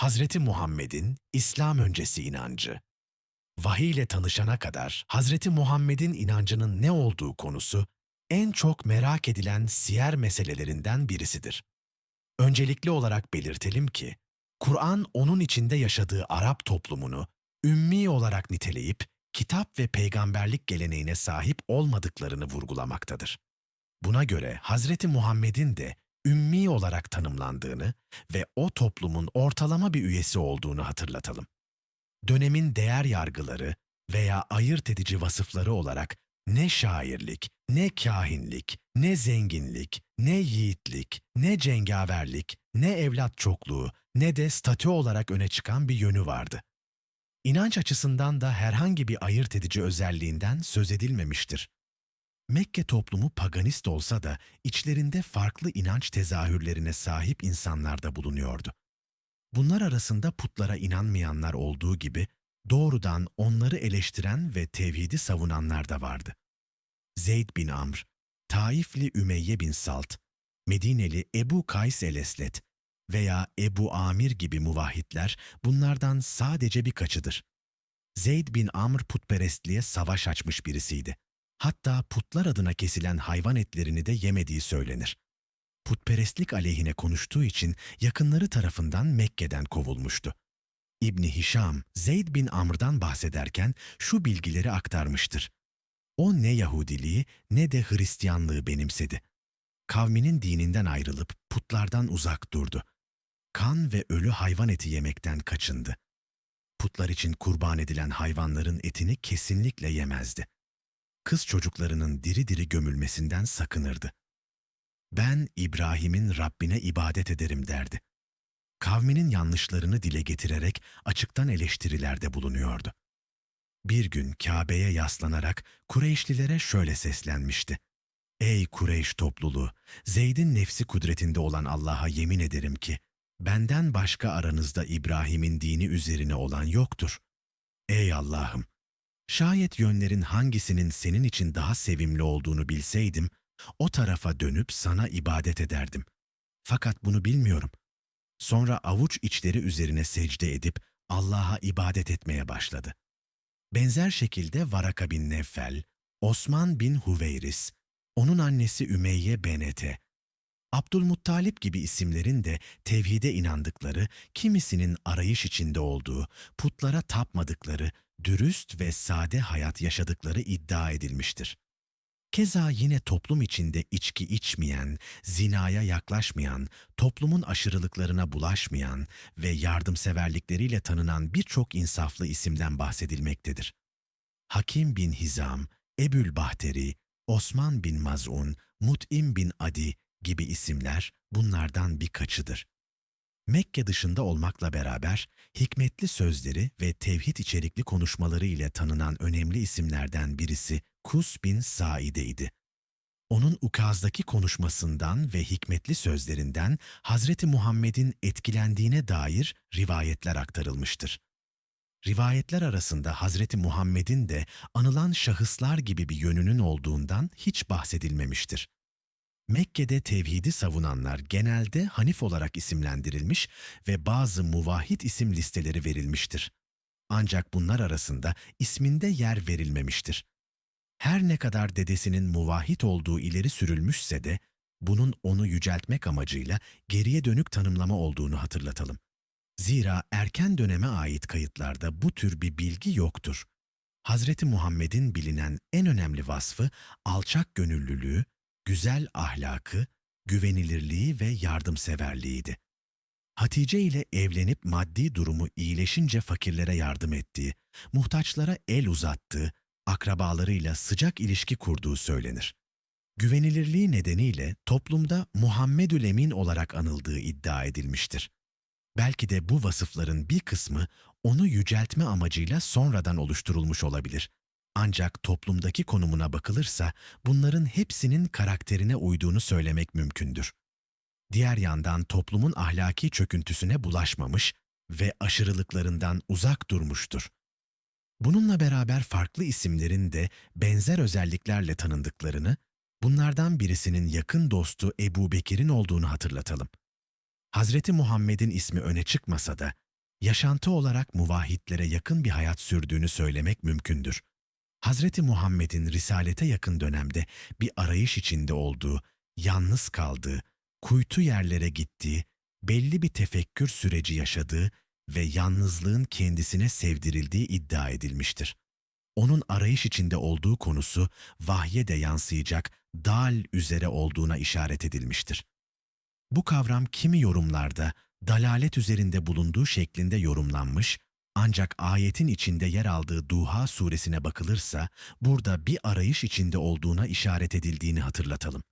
Hazreti Muhammed'in İslam öncesi inancı. Vahiy ile tanışana kadar Hazreti Muhammed'in inancının ne olduğu konusu en çok merak edilen siyer meselelerinden birisidir. Öncelikli olarak belirtelim ki, Kur'an onun içinde yaşadığı Arap toplumunu ümmi olarak niteleyip kitap ve peygamberlik geleneğine sahip olmadıklarını vurgulamaktadır. Buna göre Hazreti Muhammed'in de ümmi olarak tanımlandığını ve o toplumun ortalama bir üyesi olduğunu hatırlatalım. Dönemin değer yargıları veya ayırt edici vasıfları olarak ne şairlik, ne kahinlik, ne zenginlik, ne yiğitlik, ne cengaverlik, ne evlat çokluğu, ne de statü olarak öne çıkan bir yönü vardı. İnanç açısından da herhangi bir ayırt edici özelliğinden söz edilmemiştir. Mekke toplumu paganist olsa da içlerinde farklı inanç tezahürlerine sahip insanlar da bulunuyordu. Bunlar arasında putlara inanmayanlar olduğu gibi doğrudan onları eleştiren ve tevhidi savunanlar da vardı. Zeyd bin Amr, Taifli Ümeyye bin Salt, Medineli Ebu Kays el-Eslet veya Ebu Amir gibi muvahhidler bunlardan sadece birkaçıdır. Zeyd bin Amr putperestliğe savaş açmış birisiydi. Hatta putlar adına kesilen hayvan etlerini de yemediği söylenir. Putperestlik aleyhine konuştuğu için yakınları tarafından Mekke'den kovulmuştu. İbni Hişam, Zeyd bin Amr'dan bahsederken şu bilgileri aktarmıştır. O ne Yahudiliği ne de Hristiyanlığı benimsedi. Kavminin dininden ayrılıp putlardan uzak durdu. Kan ve ölü hayvan eti yemekten kaçındı. Putlar için kurban edilen hayvanların etini kesinlikle yemezdi. Kız çocuklarının diri diri gömülmesinden sakınırdı. Ben İbrahim'in Rabbine ibadet ederim derdi. Kavminin yanlışlarını dile getirerek açıktan eleştirilerde bulunuyordu. Bir gün Kabe'ye yaslanarak Kureyşlilere şöyle seslenmişti. Ey Kureyş topluluğu! Zeyd'in nefsi kudretinde olan Allah'a yemin ederim ki, benden başka aranızda İbrahim'in dini üzerine olan yoktur. Ey Allah'ım! Şayet yönlerin hangisinin senin için daha sevimli olduğunu bilseydim, o tarafa dönüp sana ibadet ederdim. Fakat bunu bilmiyorum. Sonra avuç içleri üzerine secde edip Allah'a ibadet etmeye başladı. Benzer şekilde Varaka bin Neffel, Osman bin Huveyris, onun annesi Ümeyye Benete, Abdülmuttalip gibi isimlerin de tevhide inandıkları, kimisinin arayış içinde olduğu, putlara tapmadıkları, dürüst ve sade hayat yaşadıkları iddia edilmiştir. Keza yine toplum içinde içki içmeyen, zinaya yaklaşmayan, toplumun aşırılıklarına bulaşmayan ve yardımseverlikleriyle tanınan birçok insaflı isimden bahsedilmektedir. Hakim bin Hizam, Ebül Bahteri, Osman bin Maz'un, Mut'im bin Adi gibi isimler bunlardan birkaçıdır. Mekke dışında olmakla beraber hikmetli sözleri ve tevhid içerikli konuşmaları ile tanınan önemli isimlerden birisi Kus bin Saide'ydi. Onun Ukaz'daki konuşmasından ve hikmetli sözlerinden Hazreti Muhammed'in etkilendiğine dair rivayetler aktarılmıştır. Rivayetler arasında Hazreti Muhammed'in de anılan şahıslar gibi bir yönünün olduğundan hiç bahsedilmemiştir. Mekke'de tevhidi savunanlar genelde Hanif olarak isimlendirilmiş ve bazı muvahhid isim listeleri verilmiştir. Ancak bunlar arasında isminde yer verilmemiştir. Her ne kadar dedesinin muvahhid olduğu ileri sürülmüşse de bunun onu yüceltmek amacıyla geriye dönük tanımlama olduğunu hatırlatalım. Zira erken döneme ait kayıtlarda bu tür bir bilgi yoktur. Hazreti Muhammed'in bilinen en önemli vasfı alçak gönüllülüğü, güzel ahlakı, güvenilirliği ve yardımseverliğiydi. Hatice ile evlenip maddi durumu iyileşince fakirlere yardım ettiği, muhtaçlara el uzattığı, akrabalarıyla sıcak ilişki kurduğu söylenir. Güvenilirliği nedeniyle toplumda Muhammedül Emin olarak anıldığı iddia edilmiştir. Belki de bu vasıfların bir kısmı onu yüceltme amacıyla sonradan oluşturulmuş olabilir. Ancak toplumdaki konumuna bakılırsa bunların hepsinin karakterine uyduğunu söylemek mümkündür. Diğer yandan toplumun ahlaki çöküntüsüne bulaşmamış ve aşırılıklarından uzak durmuştur. Bununla beraber farklı isimlerin de benzer özelliklerle tanındıklarını, bunlardan birisinin yakın dostu Ebu Bekir'in olduğunu hatırlatalım. Hazreti Muhammed'in ismi öne çıkmasa da yaşantı olarak muvahhitlere yakın bir hayat sürdüğünü söylemek mümkündür. Hazreti Muhammed'in risalete yakın dönemde bir arayış içinde olduğu, yalnız kaldığı, kuytu yerlere gittiği, belli bir tefekkür süreci yaşadığı ve yalnızlığın kendisine sevdirildiği iddia edilmiştir. Onun arayış içinde olduğu konusu vahye de yansıyacak dal üzere olduğuna işaret edilmiştir. Bu kavram kimi yorumlarda dalalet üzerinde bulunduğu şeklinde yorumlanmış ancak ayetin içinde yer aldığı Duha suresine bakılırsa burada bir arayış içinde olduğuna işaret edildiğini hatırlatalım.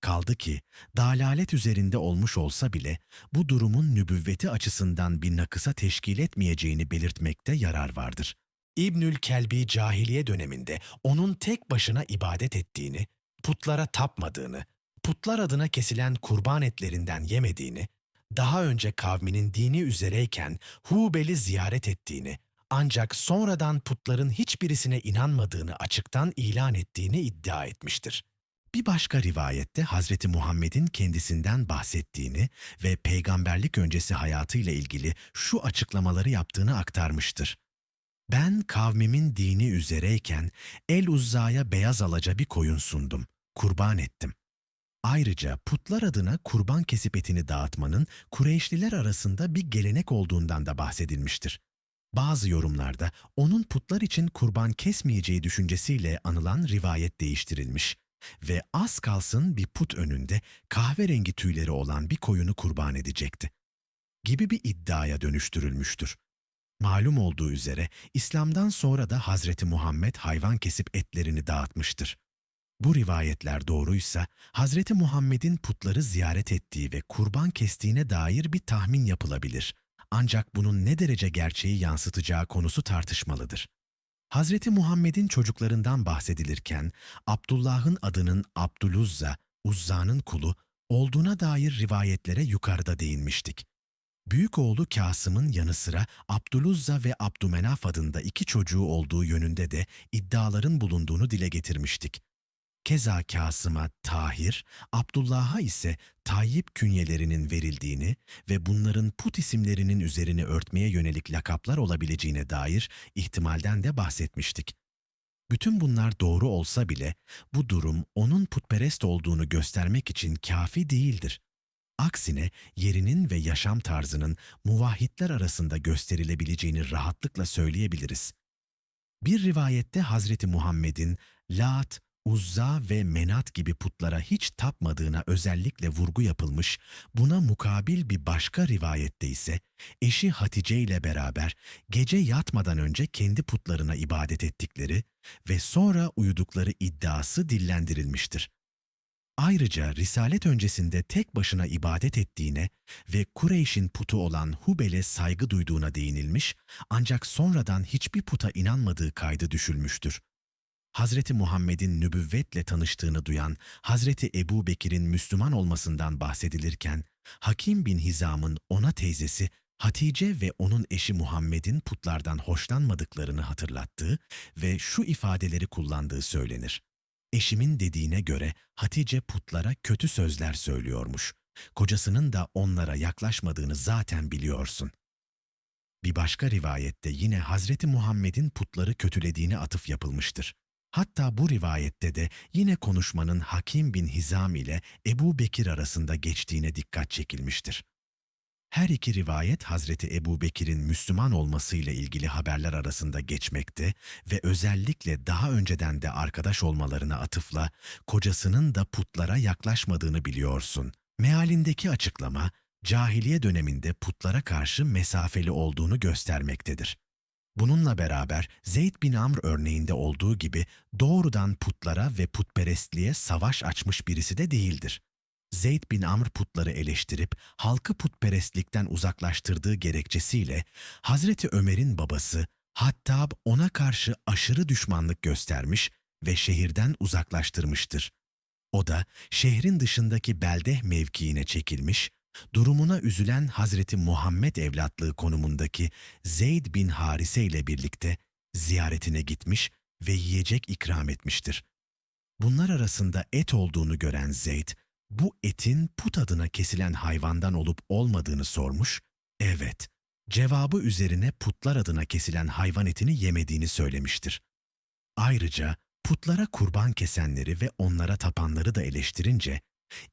Kaldı ki dalalet üzerinde olmuş olsa bile bu durumun nübüvveti açısından bir nakısa teşkil etmeyeceğini belirtmekte yarar vardır. İbnül Kelbi cahiliye döneminde onun tek başına ibadet ettiğini, putlara tapmadığını, putlar adına kesilen kurban etlerinden yemediğini, daha önce kavminin dini üzereyken Hubel'i ziyaret ettiğini, ancak sonradan putların hiçbirisine inanmadığını açıktan ilan ettiğini iddia etmiştir. Bir başka rivayette Hazreti Muhammed'in kendisinden bahsettiğini ve peygamberlik öncesi hayatıyla ilgili şu açıklamaları yaptığını aktarmıştır. Ben kavmimin dini üzereyken El Uzza'ya beyaz alaca bir koyun sundum, kurban ettim. Ayrıca putlar adına kurban kesip etini dağıtmanın Kureyşliler arasında bir gelenek olduğundan da bahsedilmiştir. Bazı yorumlarda onun putlar için kurban kesmeyeceği düşüncesiyle anılan rivayet değiştirilmiş ve az kalsın bir put önünde kahverengi tüyleri olan bir koyunu kurban edecekti. Gibi bir iddiaya dönüştürülmüştür. Malum olduğu üzere İslam'dan sonra da Hazreti Muhammed hayvan kesip etlerini dağıtmıştır. Bu rivayetler doğruysa Hazreti Muhammed'in putları ziyaret ettiği ve kurban kestiğine dair bir tahmin yapılabilir. Ancak bunun ne derece gerçeği yansıtacağı konusu tartışmalıdır. Hazreti Muhammed'in çocuklarından bahsedilirken Abdullah'ın adının Abdüluzza, Uzza'nın kulu olduğuna dair rivayetlere yukarıda değinmiştik. Büyük oğlu Kasım'ın yanı sıra Abdüluzza ve Abdümenaf adında iki çocuğu olduğu yönünde de iddiaların bulunduğunu dile getirmiştik. Keza Kasım'a Tahir, Abdullah'a ise Tayyip künyelerinin verildiğini ve bunların put isimlerinin üzerini örtmeye yönelik lakaplar olabileceğine dair ihtimalden de bahsetmiştik. Bütün bunlar doğru olsa bile bu durum onun putperest olduğunu göstermek için kafi değildir. Aksine yerinin ve yaşam tarzının muvahhidler arasında gösterilebileceğini rahatlıkla söyleyebiliriz. Bir rivayette Hazreti Muhammed'in Lat, Uzza ve Menat gibi putlara hiç tapmadığına özellikle vurgu yapılmış, buna mukabil bir başka rivayette ise eşi Hatice ile beraber gece yatmadan önce kendi putlarına ibadet ettikleri ve sonra uyudukları iddiası dillendirilmiştir. Ayrıca risalet öncesinde tek başına ibadet ettiğine ve Kureyş'in putu olan Hubel'e saygı duyduğuna değinilmiş ancak sonradan hiçbir puta inanmadığı kaydı düşülmüştür. Hazreti Muhammed'in nübüvvetle tanıştığını duyan Hazreti Ebu Bekir'in Müslüman olmasından bahsedilirken, Hakim bin Hizam'ın ona teyzesi Hatice ve onun eşi Muhammed'in putlardan hoşlanmadıklarını hatırlattığı ve şu ifadeleri kullandığı söylenir. Eşimin dediğine göre Hatice putlara kötü sözler söylüyormuş. Kocasının da onlara yaklaşmadığını zaten biliyorsun. Bir başka rivayette yine Hazreti Muhammed'in putları kötülediğine atıf yapılmıştır. Hatta bu rivayette de yine konuşmanın Hakim bin Hizam ile Ebu Bekir arasında geçtiğine dikkat çekilmiştir. Her iki rivayet Hazreti Ebu Bekir'in Müslüman olmasıyla ilgili haberler arasında geçmekte ve özellikle daha önceden de arkadaş olmalarına atıfla kocasının da putlara yaklaşmadığını biliyorsun. Mealindeki açıklama, cahiliye döneminde putlara karşı mesafeli olduğunu göstermektedir. Bununla beraber Zeyd bin Amr örneğinde olduğu gibi doğrudan putlara ve putperestliğe savaş açmış birisi de değildir. Zeyd bin Amr putları eleştirip halkı putperestlikten uzaklaştırdığı gerekçesiyle Hazreti Ömer'in babası Hattab ona karşı aşırı düşmanlık göstermiş ve şehirden uzaklaştırmıştır. O da şehrin dışındaki Beldeh mevkiine çekilmiş, durumuna üzülen Hazreti Muhammed evlatlığı konumundaki Zeyd bin Harise ile birlikte ziyaretine gitmiş ve yiyecek ikram etmiştir. Bunlar arasında et olduğunu gören Zeyd, bu etin put adına kesilen hayvandan olup olmadığını sormuş, evet, cevabı üzerine putlar adına kesilen hayvan etini yemediğini söylemiştir. Ayrıca putlara kurban kesenleri ve onlara tapanları da eleştirince,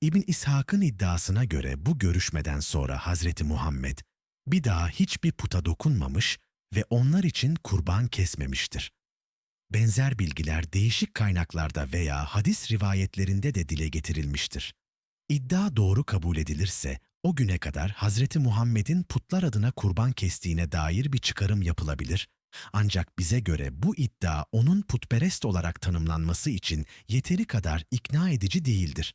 İbn İshak'ın iddiasına göre bu görüşmeden sonra Hazreti Muhammed bir daha hiçbir puta dokunmamış ve onlar için kurban kesmemiştir. Benzer bilgiler değişik kaynaklarda veya hadis rivayetlerinde de dile getirilmiştir. İddia doğru kabul edilirse o güne kadar Hazreti Muhammed'in putlar adına kurban kestiğine dair bir çıkarım yapılabilir. Ancak bize göre bu iddia onun putperest olarak tanımlanması için yeteri kadar ikna edici değildir.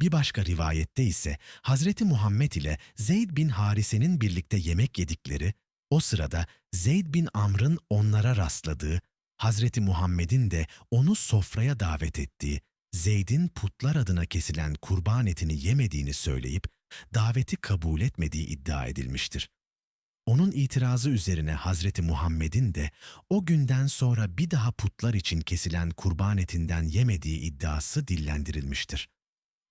Bir başka rivayette ise Hazreti Muhammed ile Zeyd bin Harise'nin birlikte yemek yedikleri, o sırada Zeyd bin Amr'ın onlara rastladığı, Hazreti Muhammed'in de onu sofraya davet ettiği, Zeyd'in putlar adına kesilen kurban etini yemediğini söyleyip daveti kabul etmediği iddia edilmiştir. Onun itirazı üzerine Hazreti Muhammed'in de o günden sonra bir daha putlar için kesilen kurban etinden yemediği iddiası dillendirilmiştir.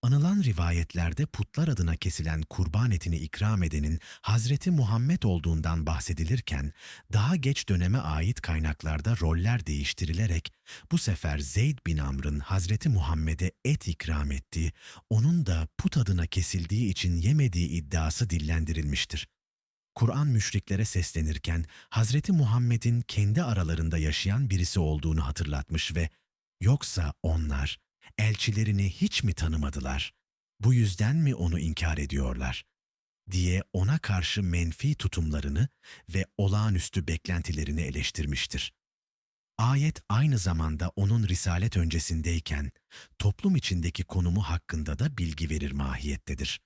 Anılan rivayetlerde putlar adına kesilen kurban etini ikram edenin Hazreti Muhammed olduğundan bahsedilirken, daha geç döneme ait kaynaklarda roller değiştirilerek bu sefer Zeyd bin Amr'ın Hazreti Muhammed'e et ikram ettiği, onun da put adına kesildiği için yemediği iddiası dillendirilmiştir. Kur'an müşriklere seslenirken Hazreti Muhammed'in kendi aralarında yaşayan birisi olduğunu hatırlatmış ve yoksa onlar elçilerini hiç mi tanımadılar? Bu yüzden mi onu inkar ediyorlar? diye ona karşı menfi tutumlarını ve olağanüstü beklentilerini eleştirmiştir. Ayet aynı zamanda onun risalet öncesindeyken toplum içindeki konumu hakkında da bilgi verir mahiyettedir.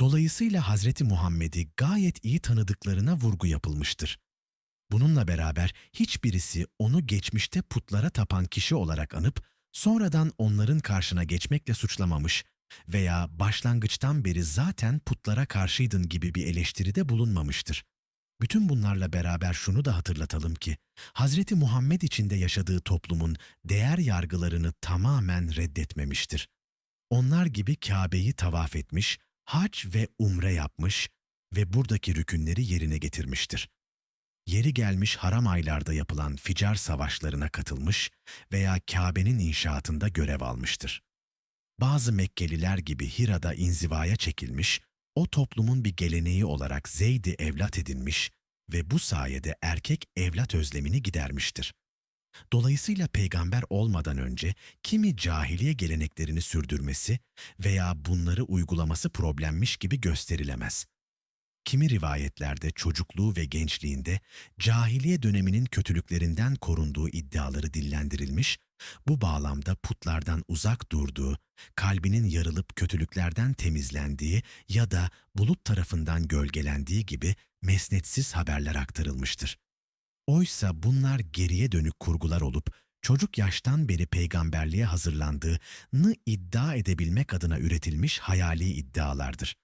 Dolayısıyla Hazreti Muhammed'i gayet iyi tanıdıklarına vurgu yapılmıştır. Bununla beraber hiçbirisi onu geçmişte putlara tapan kişi olarak anıp sonradan onların karşına geçmekle suçlamamış veya başlangıçtan beri zaten putlara karşıydın gibi bir eleştiride bulunmamıştır. Bütün bunlarla beraber şunu da hatırlatalım ki, Hazreti Muhammed içinde yaşadığı toplumun değer yargılarını tamamen reddetmemiştir. Onlar gibi Kabe'yi tavaf etmiş, hac ve umre yapmış ve buradaki rükünleri yerine getirmiştir yeri gelmiş haram aylarda yapılan ficar savaşlarına katılmış veya Kabe'nin inşaatında görev almıştır. Bazı Mekkeliler gibi Hira'da inzivaya çekilmiş, o toplumun bir geleneği olarak Zeyd'i evlat edinmiş ve bu sayede erkek evlat özlemini gidermiştir. Dolayısıyla peygamber olmadan önce kimi cahiliye geleneklerini sürdürmesi veya bunları uygulaması problemmiş gibi gösterilemez. Kimi rivayetlerde çocukluğu ve gençliğinde cahiliye döneminin kötülüklerinden korunduğu iddiaları dillendirilmiş, bu bağlamda putlardan uzak durduğu, kalbinin yarılıp kötülüklerden temizlendiği ya da bulut tarafından gölgelendiği gibi mesnetsiz haberler aktarılmıştır. Oysa bunlar geriye dönük kurgular olup çocuk yaştan beri peygamberliğe hazırlandığını iddia edebilmek adına üretilmiş hayali iddialardır.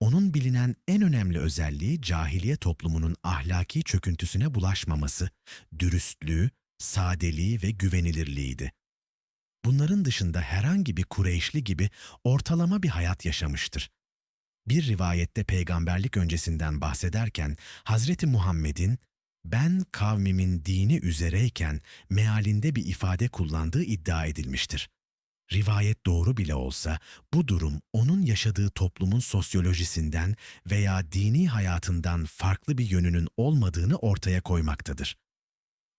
Onun bilinen en önemli özelliği cahiliye toplumunun ahlaki çöküntüsüne bulaşmaması, dürüstlüğü, sadeliği ve güvenilirliğiydi. Bunların dışında herhangi bir Kureyşli gibi ortalama bir hayat yaşamıştır. Bir rivayette peygamberlik öncesinden bahsederken Hazreti Muhammed'in ben kavmimin dini üzereyken mealinde bir ifade kullandığı iddia edilmiştir. Rivayet doğru bile olsa bu durum onun yaşadığı toplumun sosyolojisinden veya dini hayatından farklı bir yönünün olmadığını ortaya koymaktadır.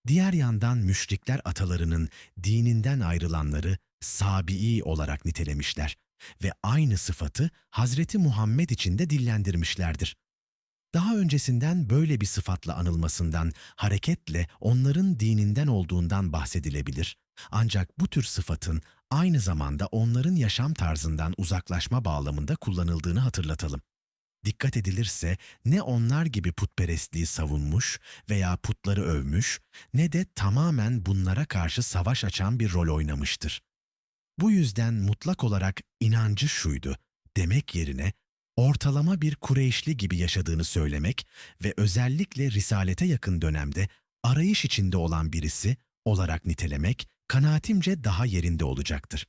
Diğer yandan müşrikler atalarının dininden ayrılanları sabi'i olarak nitelemişler ve aynı sıfatı Hazreti Muhammed için de dillendirmişlerdir. Daha öncesinden böyle bir sıfatla anılmasından hareketle onların dininden olduğundan bahsedilebilir. Ancak bu tür sıfatın aynı zamanda onların yaşam tarzından uzaklaşma bağlamında kullanıldığını hatırlatalım. Dikkat edilirse ne onlar gibi putperestliği savunmuş veya putları övmüş ne de tamamen bunlara karşı savaş açan bir rol oynamıştır. Bu yüzden mutlak olarak inancı şuydu demek yerine ortalama bir Kureyşli gibi yaşadığını söylemek ve özellikle risalete yakın dönemde arayış içinde olan birisi olarak nitelemek kanaatimce daha yerinde olacaktır.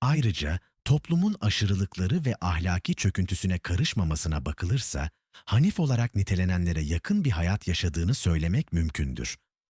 Ayrıca toplumun aşırılıkları ve ahlaki çöküntüsüne karışmamasına bakılırsa, Hanif olarak nitelenenlere yakın bir hayat yaşadığını söylemek mümkündür.